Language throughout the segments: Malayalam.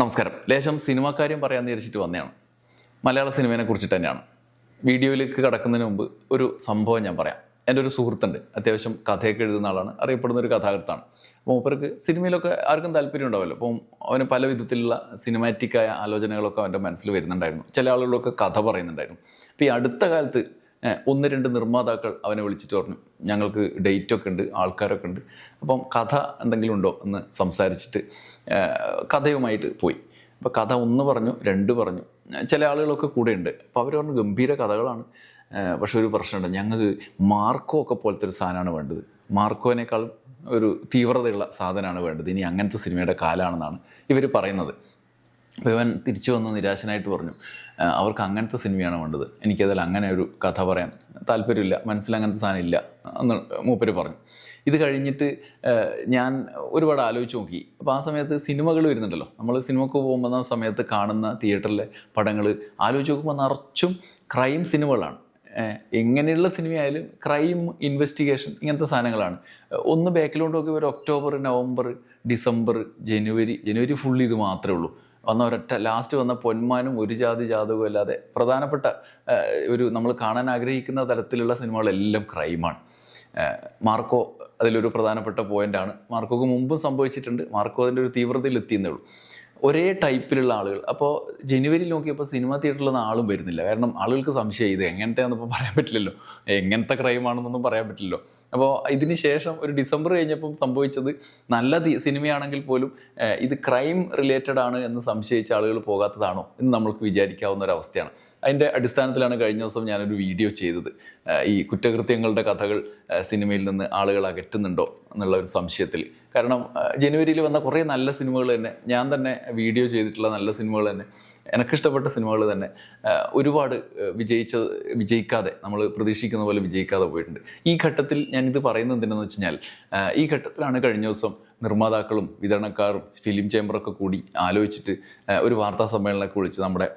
നമസ്കാരം. ലേശം സിനിമാക്കാര്യം പറയാൻ വിചാരിച്ചിട്ട് വന്നതാണ്. മലയാള സിനിമയെ കുറിച്ചിട്ട് തന്നെയാണ്. വീഡിയോയിലേക്ക് കടക്കുന്നതിന് മുമ്പ് ഒരു സംഭവം ഞാൻ പറയാം. എന്റെ ഒരു സുഹൃത്തുണ്ട്. അത്യാവശ്യം കഥയൊക്കെ എഴുതുന്ന ആളാണ്. അറിയപ്പെടുന്ന ഒരു കഥാകൃത്താണ്. അപ്പോൾ മൂപ്പർക്ക് സിനിമയിലൊക്കെ ആർക്കും താല്പര്യം ഉണ്ടാവുമല്ലോ അപ്പം അവന് പല വിധത്തിലുള്ള സിനിമാറ്റിക്കായ ആലോചനകളൊക്കെ അവന്റെ മനസ്സിൽ വരുന്നുണ്ടായിരുന്നു. ചില ആളുകളൊക്കെ കഥ പറയുന്നുണ്ടായിരുന്നു. അപ്പോൾ ഈ അടുത്ത കാലത്ത് ഒന്ന് രണ്ട് നിർമ്മാതാക്കൾ അവനെ വിളിച്ചിട്ട് പറഞ്ഞു. ഞങ്ങൾക്ക് ഡേറ്റൊക്കെ ഉണ്ട് ആൾക്കാരൊക്കെ ഉണ്ട്. അപ്പം കഥ എന്തെങ്കിലും ഉണ്ടോ? എന്ന് സംസാരിച്ചിട്ട് കഥയുമായിട്ട് പോയി. അപ്പോൾ കഥ ഒന്ന് പറഞ്ഞു രണ്ട് പറഞ്ഞു. ചില ആളുകളൊക്കെ കൂടെ ഉണ്ട് അപ്പോൾ അവർ പറഞ്ഞു ഗംഭീര കഥകളാണ്. പക്ഷെ ഒരു പ്രശ്നമുണ്ട്. ഞങ്ങൾക്ക് മാർക്കോ ഒക്കെ പോലത്തെ ഒരു സാധനമാണ് വേണ്ടത്. മാർക്കോനേക്കാൾ ഒരു തീവ്രതയുള്ള സാധനമാണ് വേണ്ടത്. ഇനി അങ്ങനത്തെ സിനിമയുടെ കാലാണെന്നാണ് ഇവർ പറയുന്നത്. അപ്പോൾ ഇവൻ തിരിച്ചു വന്ന് നിരാശനായിട്ട് പറഞ്ഞു അവർക്ക് അങ്ങനത്തെ സിനിമയാണ് വേണ്ടത്. എനിക്കതിൽ അങ്ങനെ ഒരു കഥ പറയാൻ താല്പര്യമില്ല. മനസ്സിൽ അങ്ങനത്തെ സാധനം ഇല്ല എന്ന് മൂപ്പര് പറഞ്ഞു. ഇത് കഴിഞ്ഞിട്ട് ഞാൻ ഒരുപാട് ആലോചിച്ച് നോക്കി. അപ്പോൾ ആ സമയത്ത് സിനിമകൾ വരുന്നുണ്ടല്ലോ. നമ്മൾ സിനിമക്ക് പോകുമ്പോൾ സമയത്ത് കാണുന്ന തിയേറ്ററിലെ പടങ്ങൾ ആലോചിച്ച് നോക്കുമ്പോൾ നിറച്ചും ക്രൈം സിനിമകളാണ്. എങ്ങനെയുള്ള സിനിമയായാലും ക്രൈം ഇൻവെസ്റ്റിഗേഷൻ ഇങ്ങനത്തെ സാധനങ്ങളാണ്. ഒന്ന് ബാക്കിലോട്ട് നോക്കി ഒരു ഒക്ടോബർ നവംബർ ഡിസംബർ ജനുവരി ജനുവരി ഫുൾ ഇത് മാത്രമേ ഉള്ളൂ. വന്ന ഒരൊറ്റ ലാസ്റ്റ് വന്ന പൊന്മാനും ഒരു ജാതി ജാതകവും അല്ലാതെ പ്രധാനപ്പെട്ട ഒരു നമ്മൾ കാണാൻ ആഗ്രഹിക്കുന്ന തരത്തിലുള്ള സിനിമകളെല്ലാം ക്രൈമാണ് മാർക്കോ അതിലൊരു പ്രധാനപ്പെട്ട പോയിന്റാണ്. മാർക്കോക്ക് മുമ്പും സംഭവിച്ചിട്ടുണ്ട്. മാർക്കോ അതിന്റെ ഒരു തീവ്രതയിൽ എത്തിയെന്നേ ഉള്ളൂ. ഒരേ ടൈപ്പിലുള്ള ആളുകൾ. അപ്പോൾ ജനുവരി നോക്കിയപ്പോൾ സിനിമ തിയേറ്ററിലൊന്നും ആളും വരുന്നില്ല. കാരണം ആളുകൾക്ക് സംശയം ഇത് എങ്ങനത്തെയാണെന്ന് ഇപ്പോൾ പറയാൻ പറ്റില്ലല്ലോ. എങ്ങനത്തെ ക്രൈം ആണെന്നൊന്നും പറയാൻ പറ്റില്ലല്ലോ. അപ്പോൾ ഇതിന് ശേഷം ഒരു ഡിസംബർ കഴിഞ്ഞപ്പം സംഭവിച്ചത് നല്ല സിനിമയാണെങ്കിൽ പോലും ഇത് ക്രൈം റിലേറ്റഡ് ആണ് എന്ന് സംശയിച്ച ആളുകൾ പോകാത്തതാണോ എന്ന് നമ്മൾക്ക് വിചാരിക്കാവുന്ന ഒരു അവസ്ഥയാണ്. അതിന്റെ അടിസ്ഥാനത്തിലാണ് കഴിഞ്ഞ ദിവസം ഞാനൊരു വീഡിയോ ചെയ്തത്. ഈ കുറ്റകൃത്യങ്ങളുടെ കഥകൾ സിനിമയിൽ നിന്ന് ആളുകൾ അകറ്റുന്നുണ്ടോ എന്നുള്ള ഒരു സംശയത്തിൽ. കാരണം ജനുവരിയിൽ വന്ന കുറേ നല്ല സിനിമകൾ തന്നെ ഞാൻ തന്നെ വീഡിയോ ചെയ്തിട്ടുള്ള നല്ല സിനിമകൾ തന്നെ. എനിക്കിഷ്ടപ്പെട്ട സിനിമകൾ തന്നെ ഒരുപാട് വിജയിച്ച വിജയിക്കാതെ നമ്മൾ പ്രതീക്ഷിക്കുന്ന പോലെ വിജയിക്കാതെ പോയിട്ടുണ്ട്. ഈ ഘട്ടത്തിൽ ഞാൻ ഇത് പറയുന്നത് എന്തിനെന്ന് വെച്ച് കഴിഞ്ഞാൽ ഈ ഘട്ടത്തിലാണ് കഴിഞ്ഞ ദിവസം നിർമ്മാതാക്കളും വിതരണക്കാരും ഫിലിം ചേംബറൊക്കെ കൂടി ആലോചിച്ചിട്ട് ഒരു വാർത്താ സമ്മേളനമൊക്കെ വിളിച്ച് നമ്മുടെ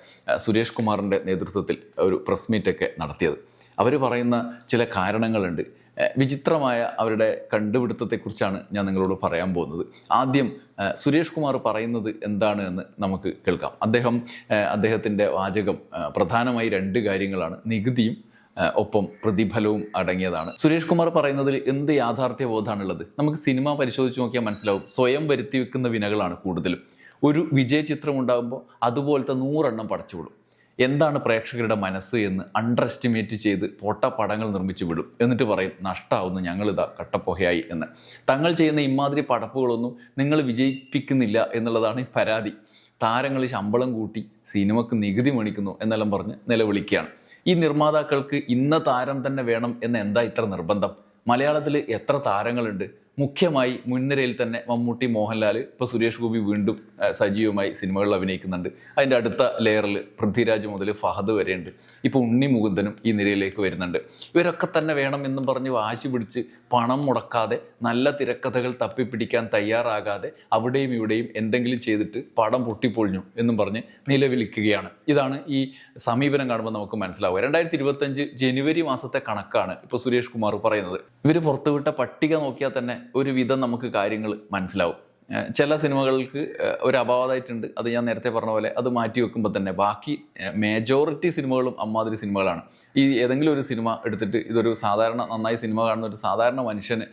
സുരേഷ് കുമാറിന്റെ നേതൃത്വത്തിൽ ഒരു പ്രസ് മീറ്റൊക്കെ നടത്തിയത്. അവർ പറയുന്ന ചില കാരണങ്ങളുണ്ട്. വിചിത്രമായ അവരുടെ കണ്ടുപിടുത്തത്തെക്കുറിച്ചാണ് ഞാൻ നിങ്ങളോട് പറയാൻ പോകുന്നത്. ആദ്യം സുരേഷ് കുമാർ പറയുന്നത് എന്താണ് എന്ന് നമുക്ക് കേൾക്കാം. അദ്ദേഹം അദ്ദേഹത്തിന്റെ വാചകം പ്രധാനമായി രണ്ട് കാര്യങ്ങളാണ്. നികുതിയും ഒപ്പം പ്രതിഫലവും അടങ്ങിയതാണ്. സുരേഷ് കുമാർ പറയുന്നതിൽ എന്ത് യാഥാർത്ഥ്യ ബോധമാണുള്ളത് നമുക്ക് സിനിമ പരിശോധിച്ച് നോക്കിയാൽ മനസ്സിലാവും. സ്വയം വരുത്തി വെക്കുന്ന വിനകളാണ് കൂടുതലും. ഒരു വിജയ ചിത്രം ഉണ്ടാകുമ്പോൾ അതുപോലത്തെ നൂറെണ്ണം പടച്ചുവിടും. എന്താണ് പ്രേക്ഷകരുടെ മനസ്സ് എന്ന് അണ്ടർ എസ്റ്റിമേറ്റ് ചെയ്ത് പൊട്ട പടങ്ങൾ നിർമ്മിച്ചു വിടും. എന്നിട്ട് പറയും നഷ്ടമാവുന്നു ഞങ്ങളിതാ കട്ടപ്പൊഹയായി എന്ന്. തങ്ങൾ ചെയ്യുന്ന ഇമാതിരി പടപ്പുകളൊന്നും നിങ്ങൾ വിജയിപ്പിക്കുന്നില്ല എന്നുള്ളതാണ് ഈ പരാതി. താരങ്ങൾ ശമ്പളം കൂട്ടി സിനിമക്ക് നികുതി മണിക്കുന്നു എന്നെല്ലാം പറഞ്ഞ് നിലവിളിക്കുകയാണ്. ഈ നിർമ്മാതാക്കൾക്ക് ഇന്ന താരം തന്നെ വേണം എന്ന് എന്താ ഇത്ര നിർബന്ധം? മലയാളത്തിൽ എത്ര താരങ്ങളുണ്ട്? മുഖ്യമായി മുൻനിരയിൽ തന്നെ മമ്മൂട്ടി മോഹൻലാൽ ഇപ്പോൾ സുരേഷ് ഗോപി വീണ്ടും സജീവമായി സിനിമകളിൽ അഭിനയിക്കുന്നുണ്ട്. അതിന്റെ അടുത്ത ലെയറിൽ പൃഥ്വിരാജ് മുതൽ ഫഹദ് വരെയുണ്ട്. ഇപ്പോൾ ഉണ്ണി മുകുന്ദനും ഈ നിരയിലേക്ക് വരുന്നുണ്ട്. ഇവരൊക്കെ തന്നെ വേണം എന്നും പറഞ്ഞ് വാശി പിടിച്ച് പണം മുടക്കാതെ നല്ല തിരക്കഥകൾ തപ്പിപ്പിടിക്കാൻ തയ്യാറാകാതെ അവിടെയും ഇവിടെയും എന്തെങ്കിലും ചെയ്തിട്ട് പടം പൊട്ടിപ്പൊളിഞ്ഞു എന്നും പറഞ്ഞ് നിലവിളിക്കുകയാണ്. ഇതാണ് ഈ സമീപനം കാണുമ്പോൾ നമുക്ക് മനസ്സിലാവുക. രണ്ടായിരത്തി ഇരുപത്തഞ്ച് ജനുവരി മാസത്തെ കണക്കാണ് ഇപ്പോൾ സുരേഷ് കുമാർ പറയുന്നത്. ഇവർ പുറത്തുവിട്ട പട്ടിക നോക്കിയാൽ തന്നെ ഒരുവിധം നമുക്ക് കാര്യങ്ങൾ മനസ്സിലാവും. ചില സിനിമകൾക്ക് ഒരു അപവാദമായിട്ടുണ്ട്. അത് ഞാൻ നേരത്തെ പറഞ്ഞ പോലെ അത് മാറ്റി വെക്കുമ്പോൾ തന്നെ ബാക്കി മേജോറിറ്റി സിനിമകളും അമ്മാതിരി സിനിമകളാണ്. ഈ ഏതെങ്കിലും ഒരു സിനിമ എടുത്തിട്ട് ഇതൊരു സാധാരണ നന്നായി സിനിമ കാണുന്ന ഒരു സാധാരണ മനുഷ്യന്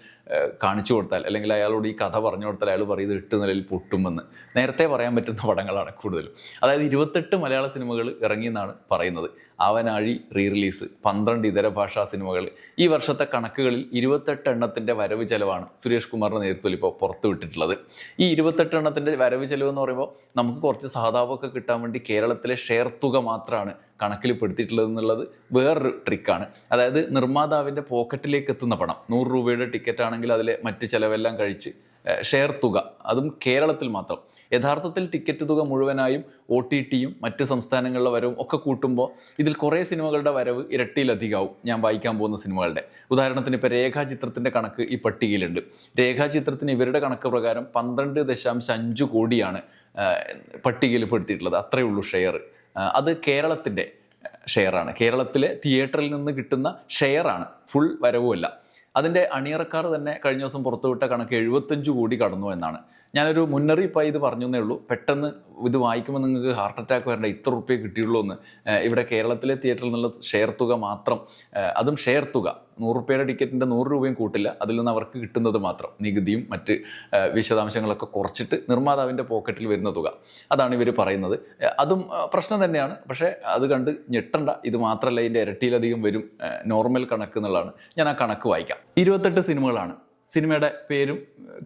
കാണിച്ചു കൊടുത്താൽ അല്ലെങ്കിൽ അയാളോട് ഈ കഥ പറഞ്ഞു കൊടുത്താൽ അയാൾ പറയും ഇത് എട്ട് നിലയിൽ പൊട്ടുമെന്ന്. നേരത്തെ പറയാൻ പറ്റുന്ന പടങ്ങളാണ് കൂടുതലും. അതായത് ഇരുപത്തെട്ട് മലയാള സിനിമകൾ ഇറങ്ങിയെന്നാണ് പറയുന്നത്. അവനാഴി റീ റിലീസ് പന്ത്രണ്ട് ഇതര ഭാഷാ സിനിമകൾ. ഈ വർഷത്തെ കണക്കുകളിൽ ഇരുപത്തെട്ട് എണ്ണത്തിന്റെ വരവ് ചെലവാണ് സുരേഷ് കുമാറിന്റെ നേതൃത്വത്തിൽ ഇപ്പോൾ പുറത്തു വിട്ടിട്ടുള്ളത്. ഈ ഇരുപത്തെട്ട് എണ്ണത്തിന്റെ വരവ് ചെലവ് എന്ന് പറയുമ്പോൾ നമുക്ക് കുറച്ച് സഹതാപമൊക്കെ കിട്ടാൻ വേണ്ടി കേരളത്തിലെ ഷെയർ തുക മാത്രമാണ് കണക്കിൽ പെടുത്തിയിട്ടുള്ളത് എന്നുള്ളത് വേറൊരു ട്രിക്കാണ് അതായത് നിർമ്മാതാവിന്റെ പോക്കറ്റിലേക്ക് എത്തുന്ന പണം. നൂറ് രൂപയുടെ ടിക്കറ്റ് ആണെങ്കിൽ അതിലെ മറ്റ് ചിലവെല്ലാം കഴിച്ച് ഷെയർ തുക. അതും കേരളത്തിൽ മാത്രം. യഥാർത്ഥത്തിൽ ടിക്കറ്റ് തുക മുഴുവനായും ഒ ടി ടിയും മറ്റ് സംസ്ഥാനങ്ങളിലെ വരവും ഒക്കെ കൂട്ടുമ്പോൾ ഇതിൽ കുറേ സിനിമകളുടെ വരവ് ഇരട്ടിയിലധികമാവും ഞാൻ വായിക്കാൻ പോകുന്ന സിനിമകളുടെ. ഉദാഹരണത്തിന് ഇപ്പോൾ രേഖാചിത്രത്തിന്റെ കണക്ക് ഈ പട്ടികയിലുണ്ട്. രേഖാചിത്രത്തിന് ഇവരുടെ കണക്ക് പ്രകാരം പന്ത്രണ്ട് ദശാംശം അഞ്ച് കോടിയാണ് പട്ടികയിൽ പെടുത്തിയിട്ടുള്ളത്. അത്രയേ ഉള്ളൂ ഷെയർ അത് കേരളത്തിന്റെ ഷെയറാണ് കേരളത്തിലെ തിയേറ്ററിൽ നിന്ന് കിട്ടുന്ന ഷെയറാണ് ഫുൾ വരവുമല്ല. അതിന്റെ അണിയറക്കാർ തന്നെ കഴിഞ്ഞ ദിവസം പുറത്തുവിട്ട കണക്ക് എഴുപത്തഞ്ച് കോടി കടന്നു എന്നാണ്. ഞാനൊരു മുന്നറിയിപ്പായി ഇത് പറഞ്ഞു ഉള്ളൂ. പെട്ടെന്ന് ഇത് വായിക്കുമ്പോൾ നിങ്ങൾക്ക് ഹാർട്ട് അറ്റാക്ക് വരേണ്ട ഇത്ര റുപ്യ കിട്ടിയുള്ളൂ എന്ന് ഇവിടെ കേരളത്തിലെ തിയേറ്ററിൽ നിന്നുള്ള ഷെയർ തുക മാത്രം അതും ഷെയർ തുക. നൂറ് റുപ്യയുടെ ടിക്കറ്റിന്റെ നൂറ് രൂപയും കൂട്ടില്ല. അതിൽ നിന്ന് അവർക്ക് കിട്ടുന്നത് മാത്രം. നികുതിയും മറ്റ് വിശദാംശങ്ങളൊക്കെ കുറച്ചിട്ട് നിർമ്മാതാവിന്റെ പോക്കറ്റിൽ വരുന്ന തുക. അതാണ് ഇവർ പറയുന്നത്. അതും പ്രശ്നം തന്നെയാണ്. പക്ഷേ അത് കണ്ട് ഞെട്ടണ്ട. ഇത് മാത്രമല്ല ഇതിന്റെ ഇരട്ടിയിലധികം വരും. നോർമൽ കണക്ക് എന്നുള്ളതാണ്. ഞാൻ ആ കണക്ക് വായിക്കാം. ഇരുപത്തെട്ട് സിനിമകളാണ്. സിനിമയുടെ പേരും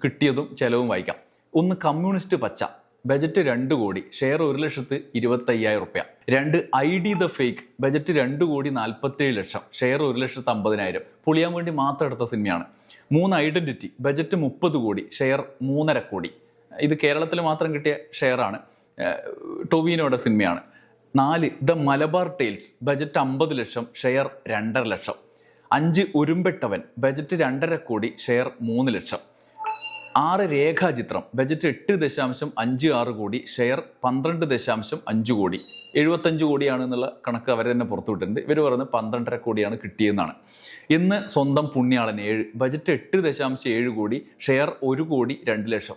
കിട്ടിയതും ചിലവും വായിക്കാം. ഒന്ന് കമ്മ്യൂണിസ്റ്റ് പച്ച. ബജറ്റ് രണ്ട് കോടി ഷെയർ ഒരു ലക്ഷത്ത് ഇരുപത്തയ്യായിരം റുപ്യ. രണ്ട് I D the fake budget രണ്ട് കോടി നാൽപ്പത്തേഴ് ലക്ഷം ഷെയർ ഒരു ലക്ഷത്ത് അമ്പതിനായിരം. പൊളിയാൻ വേണ്ടി മാത്രം എടുത്ത സിനിമയാണ്. മൂന്ന് ഐഡന്റിറ്റി ബജറ്റ് മുപ്പത് കോടി ഷെയർ മൂന്നര കോടി. ഇത് കേരളത്തിൽ മാത്രം കിട്ടിയ ഷെയറാണ് ടൊവീനോയുടെ സിനിമയാണ്. നാല് ദ മലബാർ ടെയിൽസ് ബജറ്റ് അമ്പത് ലക്ഷം ഷെയർ രണ്ടര ലക്ഷം. അഞ്ച് ഉരുമ്പെട്ടവൻ ബജറ്റ് രണ്ടര കോടി ഷെയർ മൂന്ന് ലക്ഷം. ആറ് രേഖാചിത്രം. ബജറ്റ് എട്ട് ദശാംശം അഞ്ച് ആറ് കോടി. ഷെയർ പന്ത്രണ്ട് ദശാംശം അഞ്ച് കോടി. എഴുപത്തഞ്ച് കോടിയാണ് എന്നുള്ള കണക്ക് അവർ തന്നെ പുറത്തുവിട്ടിട്ടുണ്ട് ഇവർ പറയുന്നത് പന്ത്രണ്ടര കോടിയാണ് കിട്ടിയെന്നാണ്. ഇന്ന് സ്വന്തം പുണ്യാളൻ ഏഴ്. ബജറ്റ് എട്ട് ദശാംശം ഏഴ് കോടി. ഷെയർ ഒരു കോടി രണ്ട് ലക്ഷം.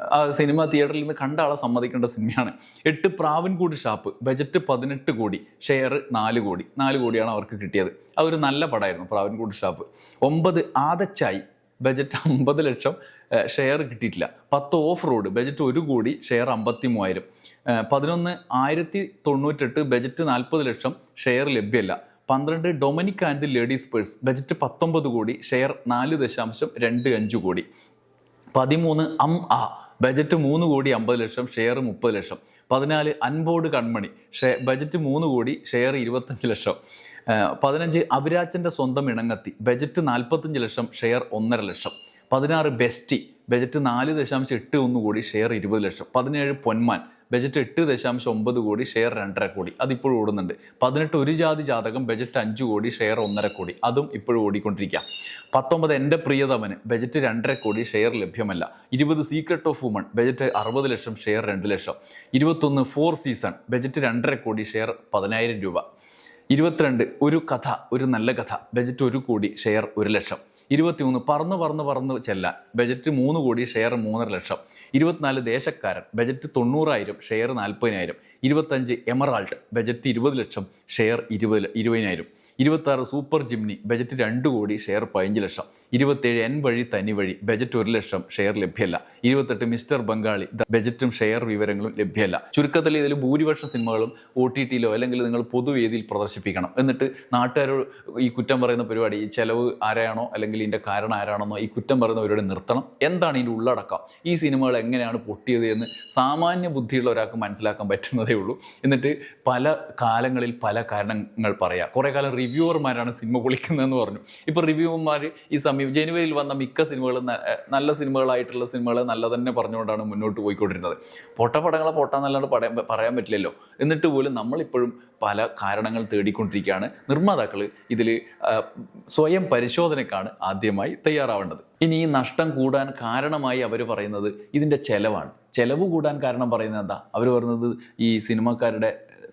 ആ സിനിമ തിയേറ്ററിൽ നിന്ന് കണ്ട ആളെ സമ്മതിക്കേണ്ട സിനിമയാണ് എട്ട് പ്രാവിൻകൂട് ഷാപ്പ് ബജറ്റ് പതിനെട്ട് കോടി. ഷെയർ നാല് കോടി. നാല് കോടിയാണ് അവർക്ക് കിട്ടിയത്. അതൊരു നല്ല പടമായിരുന്നു പ്രാവിൻകൂട് ഷാപ്പ് ഒമ്പത് ആദച്ചായി. ബജറ്റ് അമ്പത് ലക്ഷം ഷെയർ കിട്ടിയിട്ടില്ല. പത്ത് ഓഫ് റോഡ് ബജറ്റ് ഒരു കോടി ഷെയർ അമ്പത്തി മൂവായിരം പതിനൊന്ന് ആയിരത്തി തൊണ്ണൂറ്റെട്ട് ബജറ്റ് നാൽപ്പത് ലക്ഷം ഷെയർ ലഭ്യമല്ല. പന്ത്രണ്ട് Dominic and ladies purse budget പത്തൊമ്പത് കോടി ഷെയർ നാല് ദശാംശം രണ്ട് അഞ്ച് കോടി. പതിമൂന്ന് അം ആ ബജറ്റ് മൂന്ന് കോടി അമ്പത് ലക്ഷം ഷെയർ മുപ്പത് ലക്ഷം. പതിനാല് അൻബോർഡ് കൺമണി ഷെ ബജറ്റ് മൂന്ന് കോടി ഷെയർ ഇരുപത്തഞ്ച് ലക്ഷം. പതിനഞ്ച് അവിരാജന്റെ സ്വന്തം ഇണങ്ങത്തി. ബജറ്റ് നാൽപ്പത്തഞ്ച് ലക്ഷം ഷെയർ ഒന്നര ലക്ഷം. പതിനാറ് ബെസ്റ്റി ബജറ്റ് നാല് ദശാംശം എട്ട് ഒന്ന് കോടി ഷെയർ ഇരുപത് ലക്ഷം. പതിനേഴ് പൊന്മാൻ ബജറ്റ് എട്ട് ദശാംശം ഒമ്പത് കോടി ഷെയർ രണ്ടര കോടി. അതിപ്പോഴും ഓടുന്നുണ്ട്. പതിനെട്ട് ഒരു ജാതി ജാതകം ബജറ്റ് അഞ്ച് കോടി ഷെയർ ഒന്നര കോടി. അതും ഇപ്പോഴും ഓടിക്കൊണ്ടിരിക്കുക പത്തൊമ്പത് എന്റെ പ്രിയതമന് ബജറ്റ് രണ്ടര കോടി ഷെയർ ലഭ്യമല്ല. ഇരുപത് സീക്രട്ട് ഓഫ് വുമൺ ബജറ്റ് അറുപത് ലക്ഷം ഷെയർ രണ്ട് ലക്ഷം. ഇരുപത്തൊന്ന് ഫോർ സീസൺ ബജറ്റ് രണ്ടര കോടി ഷെയർ പതിനായിരം രൂപ. ഇരുപത്തിരണ്ട് ഒരു കഥ ഒരു നല്ല കഥ. ബജറ്റ് ഒരു കോടി ഷെയർ ഒരു ലക്ഷം. ഇരുപത്തിമൂന്ന് പറന്ന് പറന്ന് പറന്ന് ചെല്ല. ബജറ്റ് മൂന്ന് കോടി ഷെയർ മൂന്നര ലക്ഷം. ഇരുപത്തിനാല് ദേശക്കാരൻ. ബജറ്റ് തൊണ്ണൂറായിരം ഷെയർ നാൽപ്പതിനായിരം. ഇരുപത്തഞ്ച് എമറാൾട്ട്. ബജറ്റ് ഇരുപത് ലക്ഷം ഷെയർ ഇരുപത് ഇരുപതിനായിരം. ഇരുപത്താറ് സൂപ്പർ ജിംനി ബജറ്റ് രണ്ട് കോടി ഷെയർ പതിനഞ്ച് ലക്ഷം. ഇരുപത്തേഴ് എൻ വഴി തനി വഴി ബജറ്റ് ഒരു ലക്ഷം ഷെയർ ലഭ്യമല്ല. ഇരുപത്തെട്ട് മിസ്റ്റർ ബംഗാളി ബജറ്റും ഷെയർ വിവരങ്ങളും ലഭ്യമല്ല. ചുരുക്കത്തിൽ ഇതിൽ ഭൂരിപക്ഷ സിനിമകളും ഒ ടി ടിയിലോ അല്ലെങ്കിൽ നിങ്ങൾ പൊതുവേദിയിൽ പ്രദർശിപ്പിക്കണം. എന്നിട്ട് നാട്ടുകാരോട് ഈ കുറ്റം പറയുന്ന പരിപാടി ഈ ചെലവ് ആരാണോ അല്ലെങ്കിൽ ഇതിന്റെ കാരണം ആരാണെന്നോ ഈ കുറ്റം പറയുന്ന പരിപാടി നിർത്തണം. എന്താണ് ഇതിന്റെ ഉള്ളടക്കം? ഈ സിനിമകൾ എങ്ങനെയാണ് പൊട്ടിയത് എന്ന് സാമാന്യ ബുദ്ധിയുള്ള ഒരാൾക്ക് മനസ്സിലാക്കാൻ പറ്റുന്നതേ ഉള്ളൂ. എന്നിട്ട് പല കാലങ്ങളിൽ പല കാരണങ്ങൾ പറയാം. കുറേ കാലം റിവ്യൂവർമാരാണ് സിനിമ പൊളിക്കുന്നതെന്ന് പറഞ്ഞു. ഇപ്പോൾ റിവ്യൂവർമാർ ഈ സമയം ജനുവരിയിൽ വന്ന മിക്ക സിനിമകളും നല്ല സിനിമകളായിട്ടുള്ള സിനിമകൾ നല്ല തന്നെ പറഞ്ഞുകൊണ്ടാണ് മുന്നോട്ട് പോയിക്കൊണ്ടിരുന്നത്. പൊട്ട പടങ്ങളെ പൊട്ടാന്നല്ലാണ്ട് പറയാൻ പറയാൻ പറ്റില്ലല്ലോ. എന്നിട്ട് പോലും നമ്മളിപ്പോഴും പല കാരണങ്ങൾ തേടിക്കൊണ്ടിരിക്കുകയാണ്. നിർമ്മാതാക്കൾ ഇതിൽ സ്വയം പരിശോധനയ്ക്കാണ് ആദ്യമായി തയ്യാറാവേണ്ടത്. ഇനി ഈ നഷ്ടം കൂടാൻ കാരണമായി അവർ പറയുന്നത് ഇതിന്റെ ചെലവാണ്. ചെലവ് കൂടാൻ കാരണം പറയുന്നത് എന്താ? അവർ പറയുന്നത് ഈ സിനിമക്കാരുടെ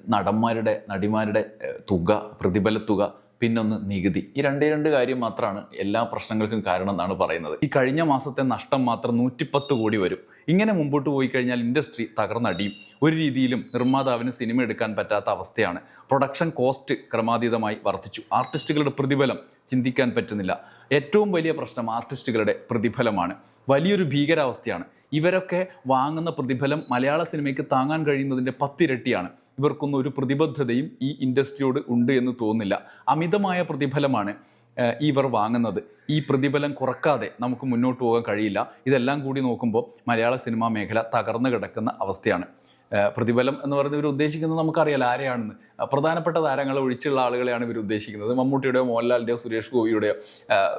നടന്മാരുടെ നടിമാരുടെ തുക പ്രതിഫല തുക പിന്നൊന്ന് നികുതി. ഈ രണ്ടേ രണ്ട് കാര്യം മാത്രമാണ് എല്ലാ പ്രശ്നങ്ങൾക്കും കാരണം എന്നാണ് പറയുന്നത്. ഈ കഴിഞ്ഞ മാസത്തെ നഷ്ടം മാത്രം നൂറ്റിപ്പത്ത് കോടി വരും. ഇങ്ങനെ മുമ്പോട്ട് പോയി കഴിഞ്ഞാൽ ഇൻഡസ്ട്രി തകർന്നടിയും. ഒരു രീതിയിലും നിർമ്മാതാവിന് സിനിമ എടുക്കാൻ പറ്റാത്ത അവസ്ഥയാണ്. പ്രൊഡക്ഷൻ കോസ്റ്റ് ക്രമാതീതമായി വർദ്ധിച്ചു. ആർട്ടിസ്റ്റുകളുടെ പ്രതിഫലം ചിന്തിക്കാൻ പറ്റുന്നില്ല. ഏറ്റവും വലിയ പ്രശ്നം ആർട്ടിസ്റ്റുകളുടെ പ്രതിഫലമാണ്. വലിയൊരു ഭീകരാവസ്ഥയാണ്. ഇവരൊക്കെ വാങ്ങുന്ന പ്രതിഫലം മലയാള സിനിമയ്ക്ക് താങ്ങാൻ കഴിയുന്നതിന്റെ പത്തിരട്ടിയാണ്. ഇവർക്കൊന്നും ഒരു പ്രതിബദ്ധതയും ഈ ഇൻഡസ്ട്രിയോട് ഉണ്ട് എന്ന് തോന്നുന്നില്ല. അമിതമായ പ്രതിഫലമാണ് ഇവർ വാങ്ങുന്നത്. ഈ പ്രതിഫലം കുറക്കാതെ നമുക്ക് മുന്നോട്ട് പോകാൻ കഴിയില്ല. ഇതെല്ലാം കൂടി നോക്കുമ്പോൾ മലയാള സിനിമാ മേഖല തകർന്നു കിടക്കുന്ന അവസ്ഥയാണ്. പ്രതിഫലം എന്ന് പറയുന്നത് ഇവർ ഉദ്ദേശിക്കുന്നത് നമുക്കറിയാലോ ആരെയാണെന്ന്. പ്രധാനപ്പെട്ട താരങ്ങളെ ഒഴിച്ചുള്ള ആളുകളെയാണ് ഇവർ ഉദ്ദേശിക്കുന്നത്. മമ്മൂട്ടിയുടെയോ മോഹൻലാലിന്റെയോ സുരേഷ് ഗോപിയുടെയോ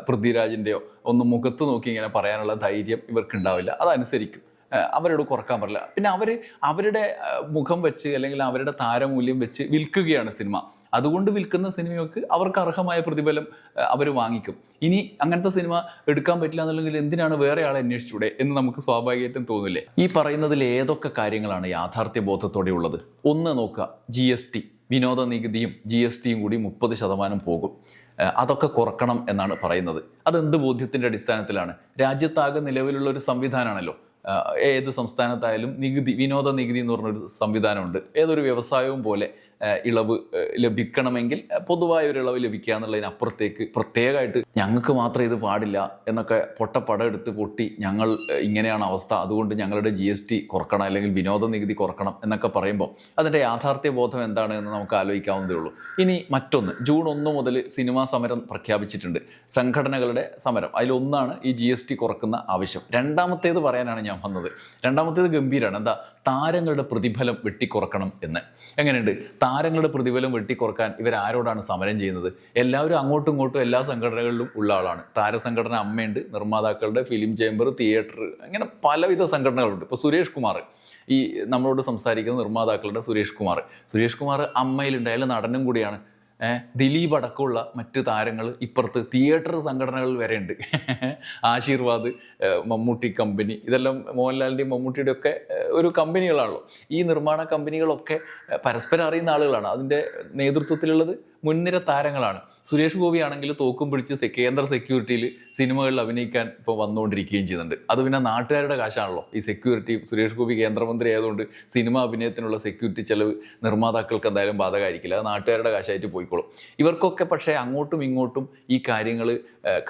പൃഥ്വിരാജിന്റെയോ ഒന്നും മുഖത്ത് നോക്കി ഇങ്ങനെ പറയാനുള്ള ധൈര്യം ഇവർക്കുണ്ടാവില്ല. അതനുസരിക്കും. അവരോട് കുറയ്ക്കാൻ പറ്റില്ല. പിന്നെ അവർ അവരുടെ മുഖം വെച്ച് അല്ലെങ്കിൽ അവരുടെ താരമൂല്യം വെച്ച് വിൽക്കുകയാണ് സിനിമ. അതുകൊണ്ട് വിൽക്കുന്ന സിനിമയൊക്കെ അവർക്ക് അർഹമായ പ്രതിഫലം അവർ വാങ്ങിക്കും. ഇനി അങ്ങനത്തെ സിനിമ എടുക്കാൻ പറ്റില്ല എന്നുണ്ടെങ്കിൽ എന്തിനാണ് വേറെ ആളെ അന്വേഷിച്ചൂടെ എന്ന് നമുക്ക് സ്വാഭാവികമായിട്ടും തോന്നില്ലേ? ഈ പറയുന്നതിൽ ഏതൊക്കെ കാര്യങ്ങളാണ് യാഥാർത്ഥ്യ ബോധത്തോടെ ഉള്ളത്? ഒന്ന് നോക്കുക ജി എസ് ടി വിനോദ നികുതിയും ജി എസ് ടിയും കൂടി മുപ്പത് ശതമാനം പോകും. അതൊക്കെ കുറക്കണം എന്നാണ് പറയുന്നത്. അതെന്ത് ബോധ്യത്തിന്റെ അടിസ്ഥാനത്തിലാണ്? രാജ്യത്താകെ നിലവിലുള്ള ഒരു സംവിധാനമാണല്ലോ. ഏത് സംസ്ഥാനത്തായാലും നികുതി വിനോദ നികുതി എന്ന് പറഞ്ഞൊരു സംവിധാനമുണ്ട്. ഏതൊരു വ്യവസായവും പോലെ ഇളവ് ലഭിക്കണമെങ്കിൽ പൊതുവായ ഒരു ഇളവ് ലഭിക്കുക എന്നുള്ളതിനപ്പുറത്തേക്ക് പ്രത്യേകമായിട്ട് ഞങ്ങൾക്ക് മാത്രം ഇത് പാടില്ല എന്നൊക്കെ പൊട്ടപ്പടം എടുത്ത് പൊട്ടി ഞങ്ങൾ ഇങ്ങനെയാണ് അവസ്ഥ. അതുകൊണ്ട് ഞങ്ങളുടെ ജി എസ് ടി കുറക്കണം അല്ലെങ്കിൽ വിനോദ നികുതി കുറക്കണം എന്നൊക്കെ പറയുമ്പോൾ അതിന്റെ യാഥാർത്ഥ്യ ബോധം എന്താണ് എന്ന് നമുക്ക് ആലോചിക്കാവുന്നതേ ഉള്ളൂ. ഇനി മറ്റൊന്ന്. ജൂൺ ഒന്ന് മുതൽ സിനിമാ സമരം പ്രഖ്യാപിച്ചിട്ടുണ്ട്. സംഘടനകളുടെ സമരം. അതിലൊന്നാണ് ഈ ജി എസ് ടി കുറക്കുന്ന ആവശ്യം. രണ്ടാമത്തേത് പറയാനാണ് ഞാൻ വന്നത്. രണ്ടാമത്തേത് ഗംഭീരമാണ് എന്താ? താരങ്ങളുടെ പ്രതിഫലം വെട്ടിക്കുറക്കണം എന്ന്. എങ്ങനെയുണ്ട്? താരങ്ങളുടെ പ്രതിഫലം വെട്ടിക്കുറക്കാൻ ഇവരാരോടാണ് സമരം ചെയ്യുന്നത്? എല്ലാവരും അങ്ങോട്ടും ഇങ്ങോട്ടും എല്ലാ സംഘടനകളിലും ഉള്ള ആളാണ്. താരസംഘടന അമ്മയുണ്ട് നിർമ്മാതാക്കളുടെ ഫിലിം ചേംബർ തിയേറ്റർ അങ്ങനെ പലവിധ സംഘടനകളുണ്ട്. ഇപ്പോൾ സുരേഷ് കുമാർ ഈ നമ്മളോട് സംസാരിക്കുന്ന നിർമ്മാതാക്കളുടെ സുരേഷ് കുമാർ. സുരേഷ് കുമാർ അമ്മയിലുണ്ട് അയാൾ നടനും കൂടിയാണ്. ദിലീപ് അടക്കമുള്ള മറ്റ് താരങ്ങൾ ഇപ്പുറത്ത് തിയേറ്റർ സംഘടനകൾ വരെ ഉണ്ട് ആശീർവാദ് മമ്മൂട്ടി കമ്പനി ഇതെല്ലാം മോഹൻലാലിന്റെയും മമ്മൂട്ടിയുടെ ഒക്കെ ഒരു കമ്പനികളാണല്ലോ ഈ നിർമ്മാണ കമ്പനികളൊക്കെ പരസ്പരം അറിയുന്ന ആളുകളാണ്. അതിന്റെ നേതൃത്വത്തിലുള്ളത് മുൻനിര താരങ്ങളാണ്. സുരേഷ് ഗോപി ആണെങ്കിൽ തോക്കും പിടിച്ച് കേന്ദ്ര സെക്യൂരിറ്റിയിൽ സിനിമകളിൽ അഭിനയിക്കാൻ ഇപ്പോൾ വന്നുകൊണ്ടിരിക്കുകയും ചെയ്യുന്നുണ്ട്. അത് പിന്നെ നാട്ടുകാരുടെ കാശാണല്ലോ. ഈ സെക്യൂരിറ്റി സുരേഷ് ഗോപി കേന്ദ്രമന്ത്രി ആയതുകൊണ്ട് സിനിമ അഭിനയത്തിനുള്ള സെക്യൂരിറ്റി ചെലവ് നിർമ്മാതാക്കൾക്ക് എന്തായാലും ബാധകമായിരിക്കില്ല. അത് നാട്ടുകാരുടെ കാശായിട്ട് പോയിക്കോളും. ഇവർക്കൊക്കെ പക്ഷേ അങ്ങോട്ടും ഇങ്ങോട്ടും ഈ കാര്യങ്ങൾ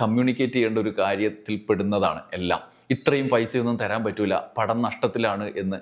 കമ്മ്യൂണിക്കേറ്റ് ചെയ്യേണ്ട ഒരു കാര്യത്തിൽ പെടുന്നതാണ് എല്ലാം. ഇത്രയും പൈസയൊന്നും തരാൻ പറ്റൂല പടം നഷ്ടത്തിലാണ് എന്ന്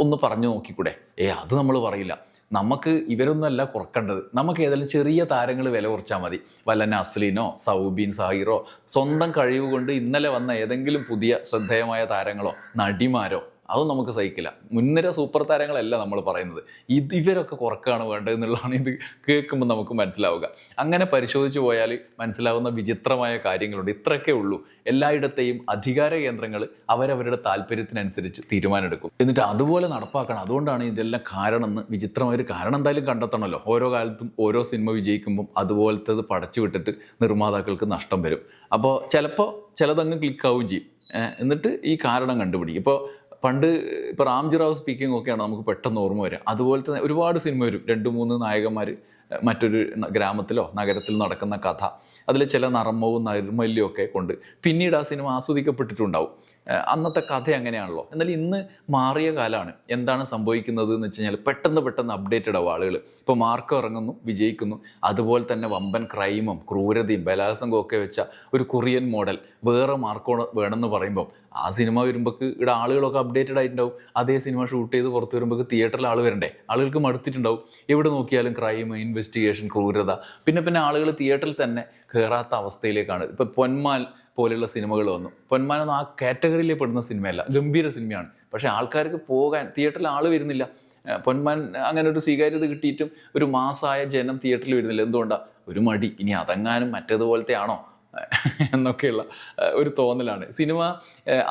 ഒന്ന് പറഞ്ഞു നോക്കിക്കൂടെ? ഏ അത് നമ്മൾ പറയില്ല. നമുക്ക് ഇവരൊന്നുമല്ല കുറക്കേണ്ടത്. നമുക്ക് ഏതെങ്കിലും ചെറിയ താരങ്ങൾ വില കുറച്ചാൽ മതി. വല്ല നസ്ലിനോ സൗബീൻ സാഹിറോ സ്വന്തം കഴിവ് കൊണ്ട് ഇന്നലെ വന്ന ഏതെങ്കിലും പുതിയ ശ്രദ്ധേയമായ താരങ്ങളോ നടിമാരോ അതും നമുക്ക് സഹിക്കില്ല. മുൻനിര സൂപ്പർ താരങ്ങളല്ല നമ്മൾ പറയുന്നത്. ഇത് ഇവരൊക്കെ കുറക്കാണ് വേണ്ടത് എന്നുള്ളതാണ് ഇത് കേൾക്കുമ്പോൾ നമുക്ക് മനസ്സിലാവുക. അങ്ങനെ പരിശോധിച്ച് പോയാൽ മനസ്സിലാവുന്ന വിചിത്രമായ കാര്യങ്ങളുണ്ട്. ഇത്രയൊക്കെ ഉള്ളൂ. എല്ലായിടത്തെയും അധികാര കേന്ദ്രങ്ങൾ അവരവരുടെ താല്പര്യത്തിനനുസരിച്ച് തീരുമാനമെടുക്കും. എന്നിട്ട് അതുപോലെ നടപ്പാക്കണം. അതുകൊണ്ടാണ് ഇതെല്ലാം കാരണം എന്ന് വിചിത്രമായൊരു കാരണം എന്തായാലും കണ്ടെത്തണമല്ലോ. ഓരോ കാലത്തും ഓരോ സിനിമ വിജയിക്കുമ്പം അതുപോലത്തേത് പടച്ചു വിട്ടിട്ട് നിർമ്മാതാക്കൾക്ക് നഷ്ടം വരും. അപ്പോൾ ചിലപ്പോൾ ചിലതങ്ങ് ക്ലിക്കാവുകയും ചെയ്യും. എന്നിട്ട് ഈ കാരണം കണ്ടുപിടിക്കും. ഇപ്പോൾ പണ്ട് ഇപ്പോൾ റാംജി റാവ് സ്പീക്കിംഗ് ഒക്കെയാണ് നമുക്ക് പെട്ടെന്ന് ഓർമ്മ വരിക. തന്നെ ഒരുപാട് സിനിമ വരും. രണ്ട് മൂന്ന് നായകന്മാർ മറ്റൊരു ഗ്രാമത്തിലോ നഗരത്തിലോ നടക്കുന്ന കഥ. അതിൽ ചില നർമ്മവും നൈർമല്യവും ഒക്കെ കൊണ്ട് പിന്നീട് ആ സിനിമ ആസ്വദിക്കപ്പെട്ടിട്ടുണ്ടാവും. അന്നത്തെ കഥ അങ്ങനെയാണല്ലോ എന്നാൽ ഇന്ന് മാറിയ കാലമാണ് എന്താണ് സംഭവിക്കുന്നത് എന്ന് വെച്ച് കഴിഞ്ഞാൽ പെട്ടെന്ന് പെട്ടെന്ന് അപ്ഡേറ്റഡ് ആവും ആളുകൾ ഇപ്പോൾ മാർക്ക് ഇറങ്ങുന്നു വിജയിക്കുന്നു. അതുപോലെ തന്നെ വമ്പൻ ക്രൈമും ക്രൂരതയും ബലാത്സംഗവും ഒക്കെ വെച്ച ഒരു കൊറിയൻ മോഡൽ വേറെ മാർക്കോ വേണമെന്ന് പറയുമ്പോൾ ആ സിനിമ വരുമ്പോൾക്ക് ഇവിടെ ആളുകളൊക്കെ അപ്ഡേറ്റഡ് ആയിട്ടുണ്ടാവും. അതേ സിനിമ ഷൂട്ട് ചെയ്ത് പുറത്ത് വരുമ്പോൾ തിയേറ്ററിൽ ആൾ വരണ്ടേ? ആളുകൾക്ക് മടുത്തിട്ടുണ്ടാവും. എവിടെ നോക്കിയാലും ക്രൈം ഇൻവെസ്റ്റിഗേഷൻ ക്രൂരത. പിന്നെ പിന്നെ ആളുകൾ തിയേറ്ററിൽ തന്നെ കയറാത്ത അവസ്ഥയിലേക്കാണ്. ഇപ്പം പൊന്മാൽ പോലെയുള്ള സിനിമകൾ വന്നു. പൊന്മാൻ ഒന്നും ആ കാറ്റഗറിയിൽ പെടുന്ന സിനിമയല്ല ഗംഭീര സിനിമയാണ് പക്ഷേ ആൾക്കാർക്ക് പോകാൻ തിയേറ്ററിൽ ആൾ വരുന്നില്ല. പൊന്മാൻ അങ്ങനെ ഒരു സ്വീകാര്യത കിട്ടിയിട്ടും ഒരു മാസമായ ജനം തിയേറ്ററിൽ വരുന്നില്ല. എന്തുകൊണ്ടാണ് ഒരു മടി. ഇനി അതങ്ങാനും മറ്റേതുപോലത്തെ ആണോ? എന്നൊക്കെയുള്ള ഒരു തോന്നലാണ്. സിനിമ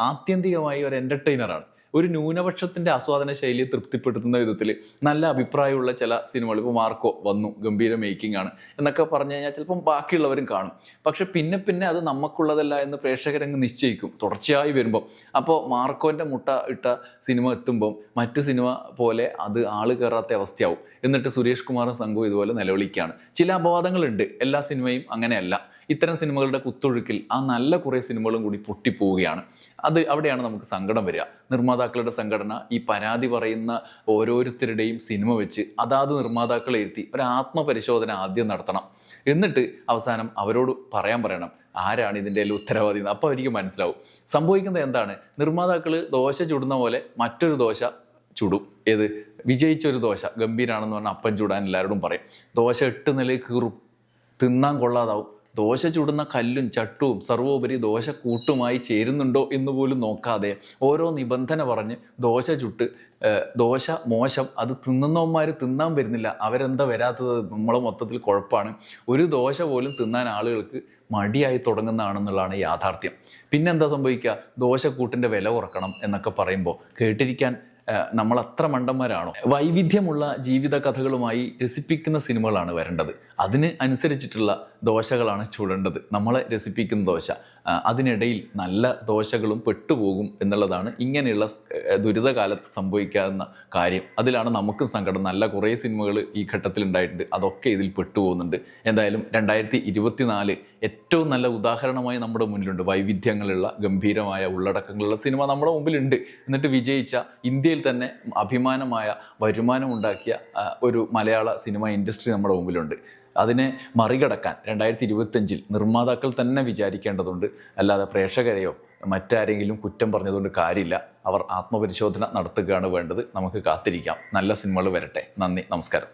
ആത്യന്തികമായി ഒരു എന്റർടൈനറാണ് ഒരു ന്യൂനപക്ഷത്തിന്റെ ആസ്വാദന ശൈലിയെ തൃപ്തിപ്പെടുത്തുന്ന വിധത്തിൽ നല്ല അഭിപ്രായമുള്ള ചില സിനിമകൾ ഇപ്പോൾ മാർക്കോ വന്നു ഗംഭീര മേക്കിംഗ് ആണ് എന്നൊക്കെ പറഞ്ഞു കഴിഞ്ഞാൽ ചിലപ്പം ബാക്കിയുള്ളവരും കാണും. പക്ഷെ പിന്നെ പിന്നെ അത് നമുക്കുള്ളതല്ല എന്ന് പ്രേക്ഷകരങ്ങ് നിശ്ചയിക്കും. തുടർച്ചയായി വരുമ്പോൾ അപ്പോൾ മാർക്കോന്റെ മുട്ട ഇട്ട സിനിമ എത്തുമ്പം മറ്റ് സിനിമ പോലെ അത് ആൾ കയറാത്ത അവസ്ഥയാവും. എന്നിട്ട് സുരേഷ് കുമാറും സംഘവും ഇതുപോലെ നിലവിളിക്കുകയാണ് ചില അപവാദങ്ങളുണ്ട്. എല്ലാ സിനിമയും അങ്ങനെയല്ല. ഇത്തരം സിനിമകളുടെ കുത്തൊഴുക്കിൽ ആ നല്ല കുറേ സിനിമകളും കൂടി പൊട്ടിപ്പോവുകയാണ്. അത് അവിടെയാണ് നമുക്ക് സങ്കടം വരിക. നിർമ്മാതാക്കളുടെ സംഘടന ഈ പരാതി പറയുന്ന ഓരോരുത്തരുടെയും സിനിമ വെച്ച് അതാത് നിർമ്മാതാക്കളെ ഇരുത്തി ഒരു ആത്മപരിശോധന ആദ്യം നടത്തണം. എന്നിട്ട് അവസാനം അവരോട് പറയാൻ പറയണം ആരാണ് ഇതിന്റെ എല്ലാം ഉത്തരവാദി? എന്ന്. അപ്പോൾ എനിക്ക് മനസ്സിലാവും. സംഭവിക്കുന്നത് എന്താണ്? നിർമ്മാതാക്കൾ ദോശ ചുടുന്ന പോലെ മറ്റൊരു ദോശ ചുടും. ഏത്? വിജയിച്ച ഒരു ദോശ. ഗംഭീരാണെന്ന് പറഞ്ഞാൽ അപ്പം ചുടാൻ എല്ലാവരോടും പറയും. ദോശ എട്ട് നിലയിൽ കീറും. തിന്നാൻ കൊള്ളാതാവും. ദോശ ചുടുന്ന കല്ലും ചട്ടുവും സർവോപരി ദോശ കൂട്ടുമായി ചേരുന്നുണ്ടോ എന്ന് പോലും നോക്കാതെ ഓരോ നിബന്ധന പറഞ്ഞ് ദോശ ചുട്ട് ദോശ മോശം അത് തിന്നുന്നവന്മാർ തിന്നാൻ വരുന്നില്ല. അവരെന്താ വരാത്തത്? നമ്മളെ മൊത്തത്തിൽ കുഴപ്പമാണ് ഒരു ദോശ പോലും തിന്നാൻ ആളുകൾക്ക് മടിയായി തുടങ്ങുന്നതാണെന്നുള്ളതാണ് യാഥാർത്ഥ്യം. പിന്നെന്താ സംഭവിക്കുക? ദോശക്കൂട്ടിന്റെ വില കുറക്കണം എന്നൊക്കെ പറയുമ്പോൾ കേട്ടിരിക്കാൻ നമ്മൾ അത്ര മണ്ടന്മാരാണോ? വൈവിധ്യമുള്ള ജീവിത കഥകളുമായി രസിപ്പിക്കുന്ന സിനിമകളാണ് വരേണ്ടത്. അതിന് അനുസരിച്ചിട്ടുള്ള ദോശകളാണ് ചുടേണ്ടത്. നമ്മളെ രസിപ്പിക്കുന്ന ദോശ. അതിനിടയിൽ നല്ല ദോശകളും പെട്ടുപോകും എന്നുള്ളതാണ് ഇങ്ങനെയുള്ള ദുരിതകാലത്ത് സംഭവിക്കാവുന്ന കാര്യം. അതിലാണ് നമുക്കും സങ്കടം. നല്ല കുറേ സിനിമകൾ ഈ ഘട്ടത്തിൽ ഉണ്ടായിട്ടുണ്ട് അതൊക്കെ ഇതിൽ പെട്ടുപോകുന്നുണ്ട്. എന്തായാലും രണ്ടായിരത്തി ഇരുപത്തിനാല് ഏറ്റവും നല്ല ഉദാഹരണമായി നമ്മുടെ മുന്നിലുണ്ട്. വൈവിധ്യങ്ങളുള്ള ഗംഭീരമായ ഉള്ളടക്കങ്ങളുള്ള സിനിമ നമ്മുടെ മുമ്പിലുണ്ട്. എന്നിട്ട് വിജയിച്ച ഇന്ത്യയിൽ തന്നെ അഭിമാനമായ വരുമാനം ഉണ്ടാക്കിയ ഒരു മലയാള സിനിമ ഇൻഡസ്ട്രി നമ്മുടെ മുമ്പിലുണ്ട്. അതിനെ മറികടക്കാൻ രണ്ടായിരത്തി ഇരുപത്തഞ്ചിൽ നിർമ്മാതാക്കൾ തന്നെ വിചാരിക്കേണ്ടതുണ്ട്. അല്ലാതെ പ്രേക്ഷകരെയോ മറ്റാരെങ്കിലും കുറ്റം പറഞ്ഞതുകൊണ്ട് കാര്യമില്ല. അവർ ആത്മപരിശോധന നടത്തുകയാണ് വേണ്ടത്. നമുക്ക് കാത്തിരിക്കാം. നല്ല സിനിമകൾ വരട്ടെ. നന്ദി. നമസ്കാരം.